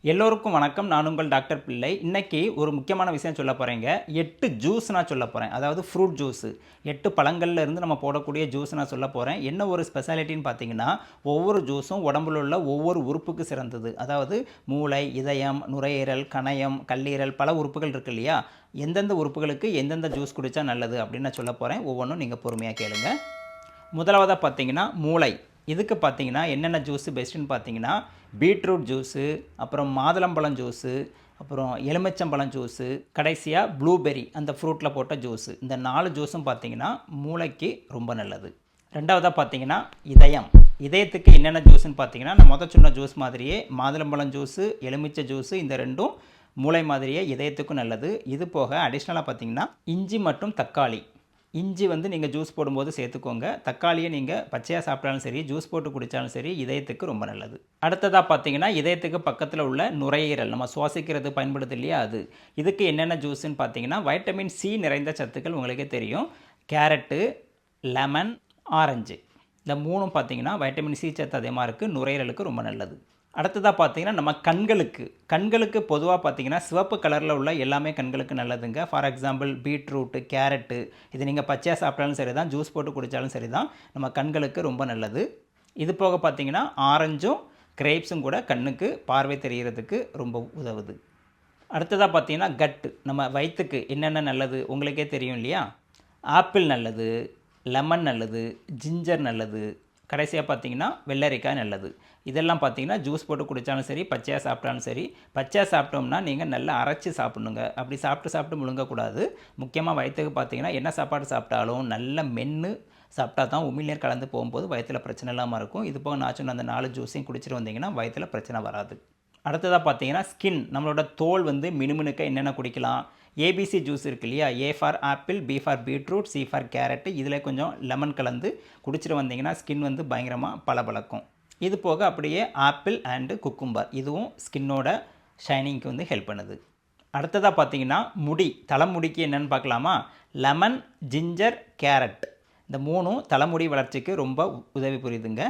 எல்லோருக்கும் வணக்கம். நான் உங்கள் டாக்டர் பிள்ளை. இன்றைக்கி ஒரு முக்கியமான விஷயம் சொல்ல போகிறேங்க எட்டு ஜூஸ் நான் சொல்ல போகிறேன் அதாவது ஃப்ரூட் ஜூஸு எட்டு பழங்கள்ல இருந்து நம்ம போடக்கூடிய ஜூஸ் நான் சொல்ல போகிறேன் என்ன ஒரு ஸ்பெஷாலிட்டின்னு பார்த்தீங்கன்னா ஒவ்வொரு ஜூஸும் உடம்புல உள்ள ஒவ்வொரு உறுப்புக்கு சிறந்தது. அதாவது மூளை இதயம் நுரையீரல் கணையம் கல்லீரல் பல உறுப்புகள் இருக்கு இல்லையா? எந்தெந்த உறுப்புகளுக்கு எந்தெந்த ஜூஸ் குடித்தா நல்லது அப்படின்னு நான் சொல்ல போகிறேன் ஒவ்வொன்றும் நீங்கள் பொறுமையாக கேளுங்க. முதலாவதாக பார்த்தீங்கன்னா மூளை. இதுக்கு பார்த்தீங்கன்னா என்னென்ன ஜூஸு பெஸ்ட்டுன்னு பார்த்தீங்கன்னா பீட்ரூட் ஜூஸு அப்புறம் மாதுளம்பழம் ஜூஸு அப்புறம் எலுமிச்சம்பழம் ஜூஸு கடைசியாக ப்ளூபெர்ரி அந்த ஃப்ரூட்டில் போட்ட ஜூஸு இந்த நாலு ஜூஸும் பார்த்தீங்கன்னா மூளைக்கு ரொம்ப நல்லது. ரெண்டாவதாக பார்த்தீங்கன்னா இதயம். இதயத்துக்கு என்னென்ன ஜூஸ்ன்னு பார்த்தீங்கன்னா நான் மொதல் சொன்ன ஜூஸ் மாதிரியே மாதுளம்பழம் ஜூஸு எலுமிச்சை ஜூஸு இந்த ரெண்டும் மூளை மாதிரியே இதயத்துக்கும் நல்லது. இது போக அடிஷ்னலாக பார்த்தீங்கன்னா இஞ்சி மற்றும் தக்காளி. இஞ்சி வந்து நீங்கள் ஜூஸ் போடும்போது சேர்த்துக்கோங்க. தக்காளியை நீங்கள் பச்சையாக சாப்பிட்டாலும் சரி ஜூஸ் போட்டு குடித்தாலும் சரி இதயத்துக்கு ரொம்ப நல்லது. அடுத்ததாக பார்த்தீங்கன்னா இதயத்துக்கு பக்கத்தில் உள்ள நுரையீரல் நம்ம சுவாசிக்கிறது பயன்படுது இல்லையா அது? இதுக்கு என்னென்ன ஜூஸ்ன்னு பார்த்தீங்கன்னா வைட்டமின் சி நிறைந்த சத்துக்கள் உங்களுக்கே தெரியும். Carrot lemon orange. இந்த மூணும் பார்த்தீங்கன்னா வைட்டமின் சி சத்து அதிகமாக இருக்குது நுரையீரலுக்கு ரொம்ப நல்லது. அடுத்ததாக பார்த்தீங்கன்னா நம்ம கண்களுக்கு. கண்களுக்கு பொதுவாக பார்த்தீங்கன்னா சிவப்பு கலரில் உள்ள எல்லாமே கண்களுக்கு நல்லதுங்க. ஃபார் எக்ஸாம்பிள் பீட்ரூட்டு கேரட்டு இது நீங்கள் பச்சையாக சாப்பிட்டாலும் சரி தான் ஜூஸ் போட்டு குடித்தாலும் சரி தான் நம்ம கண்களுக்கு ரொம்ப நல்லது. இது போக பார்த்தீங்கன்னா ஆரஞ்சும் கிரேப்ஸும் கூட கண்ணுக்கு பார்வை தெரிகிறதுக்கு ரொம்ப உதவுது. அடுத்ததாக பார்த்தீங்கன்னா கட்டு நம்ம வயிற்றுக்கு என்னென்ன நல்லது உங்களுக்கே தெரியும் இல்லையா? ஆப்பிள் நல்லது லெமன் நல்லது ஜிஞ்சர் நல்லது கடைசியாக பார்த்தீங்கன்னா வெள்ளரிக்காய் நல்லது. இதெல்லாம் பார்த்தீங்கன்னா ஜூஸ் போட்டு குடித்தாலும் சரி பச்சையாக சாப்பிட்டாலும் சரி பச்சையாக சாப்பிட்டோம்னா நீங்கள் நல்லா அரைச்சி சாப்பிடணுங்க. அப்படி சாப்பிட்டு சாப்பிட்டு முழுங்கக்கூடாது. முக்கியமாக வயிற்றுக்கு பார்த்தீங்கன்னா என்ன சாப்பாடு சாப்பிட்டாலும் நல்ல மென்று சாப்பிட்டா தான் உமிழ்நீர் கலந்து போகும்போது வயிற்றில் பிரச்சனை இல்லாமல் இருக்கும். இது போக நான் சொன்ன அந்த நாலு ஜூஸையும் குடிச்சிட்டு வந்தீங்கன்னா வயிற்றில் பிரச்சனை வராது. அடுத்ததாக பார்த்தீங்கன்னா ஸ்கின் நம்மளோட தோல் வந்து மினுமினுக்க என்னென்ன குடிக்கலாம்? ஏபிசி ஜூஸ் இருக்கு இல்லையா? A for apple B for beetroot C for carrot இதில் கொஞ்சம் லெமன் கலந்து குடிச்சிட்டு வந்தீங்கன்னா ஸ்கின் வந்து பயங்கரமாக பளபளக்கும். இது போக அப்படியே ஆப்பிள் அண்டு குக்கும்பர் இதுவும் ஸ்கின்னோட ஷைனிங்க்கு வந்து ஹெல்ப் பண்ணுது. அடுத்ததாக பார்த்தீங்கன்னா முடி. தலைமுடிக்கு என்னென்னு பார்க்கலாமா? லெமன் ஜிஞ்சர் கேரட் இந்த மூணும் தலைமுடி வளர்ச்சிக்கு ரொம்ப உதவி புரியுதுங்க.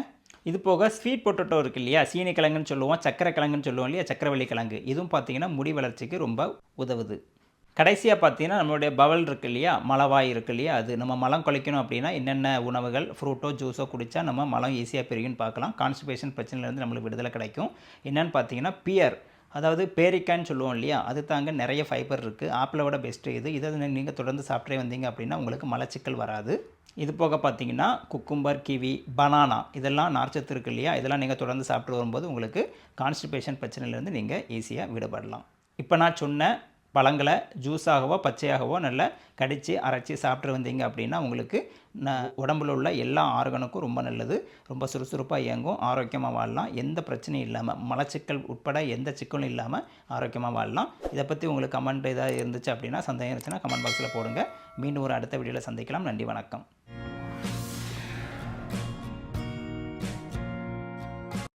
இது போக ஸ்வீட் பொட்டட்டோ இருக்கு இல்லையா? சீனி கிழங்குன்னு சொல்லுவோம் சக்கரை கிழங்குன்னு சொல்லுவோம் இல்லையா? சக்கரவள்ளி கிழங்கு. இதுவும் பார்த்தீங்கன்னா முடி வளர்ச்சிக்கு ரொம்ப உதவுது. கடைசியாக பார்த்தீங்கன்னா நம்மளுடைய பவல் இருக்கு இல்லையா? மலவாய் இருக்கு இல்லையா? அது நம்ம மலம் குலைக்கணும் அப்படின்னா என்னென்ன உணவுகள் ஃப்ரூட்டோ ஜூஸோ குடித்தா நம்ம மலம் ஈஸியாக பிரியும்னு பார்க்கலாம். கான்ஸ்டிபேஷன் பிரச்சனையிலேருந்து நம்மளுக்கு விடுதலை கிடைக்கும். என்னென்னு பார்த்தீங்கன்னா பியர் அதாவது பேரிக்கான்னு சொல்லுவோம் இல்லையா? அது தாங்க நிறைய ஃபைபர் இருக்குது ஆப்பிளோட பெஸ்ட்டு இது. இதை நீங்கள் தொடர்ந்து சாப்பிட்டே வந்தீங்க அப்படின்னா உங்களுக்கு மலச்சிக்கல் வராது. இது போக பார்த்தீங்கன்னா குக்கும்பர் கிவி பனானா இதெல்லாம் நார்ச்சத்து இருக்கு இல்லையா? இதெல்லாம் நீங்கள் தொடர்ந்து சாப்பிட்டு வரும்போது உங்களுக்கு கான்ஸ்டிபேஷன் பிரச்சனையிலேருந்து நீங்கள் ஈஸியாக விடுபடலாம். இப்போ நான் சொன்ன பழங்களை ஜூஸாகவோ பச்சையாகவோ நல்லா கடித்து அரைச்சி சாப்பிட்டு வந்தீங்க அப்படின்னா உங்களுக்கு ந உடம்புல உள்ள எல்லா ஆர்கனுக்கும் ரொம்ப நல்லது. ரொம்ப சுறுசுறுப்பாக இயங்கும் ஆரோக்கியமாக வாழலாம். எந்த பிரச்சனையும் இல்லாமல் மலச்சிக்கல் உட்பட எந்த சிக்கலும் இல்லாமல் ஆரோக்கியமாக வாழலாம். இதை பற்றி உங்களுக்கு கமெண்ட் ஏதாவது இருந்துச்சு அப்படின்னா சந்தேகம் இருந்துச்சுன்னா கமெண்ட் பாக்ஸில் போடுங்க. மீண்டும் ஒரு அடுத்த வீடியோவில் சந்திக்கலாம். நன்றி வணக்கம்.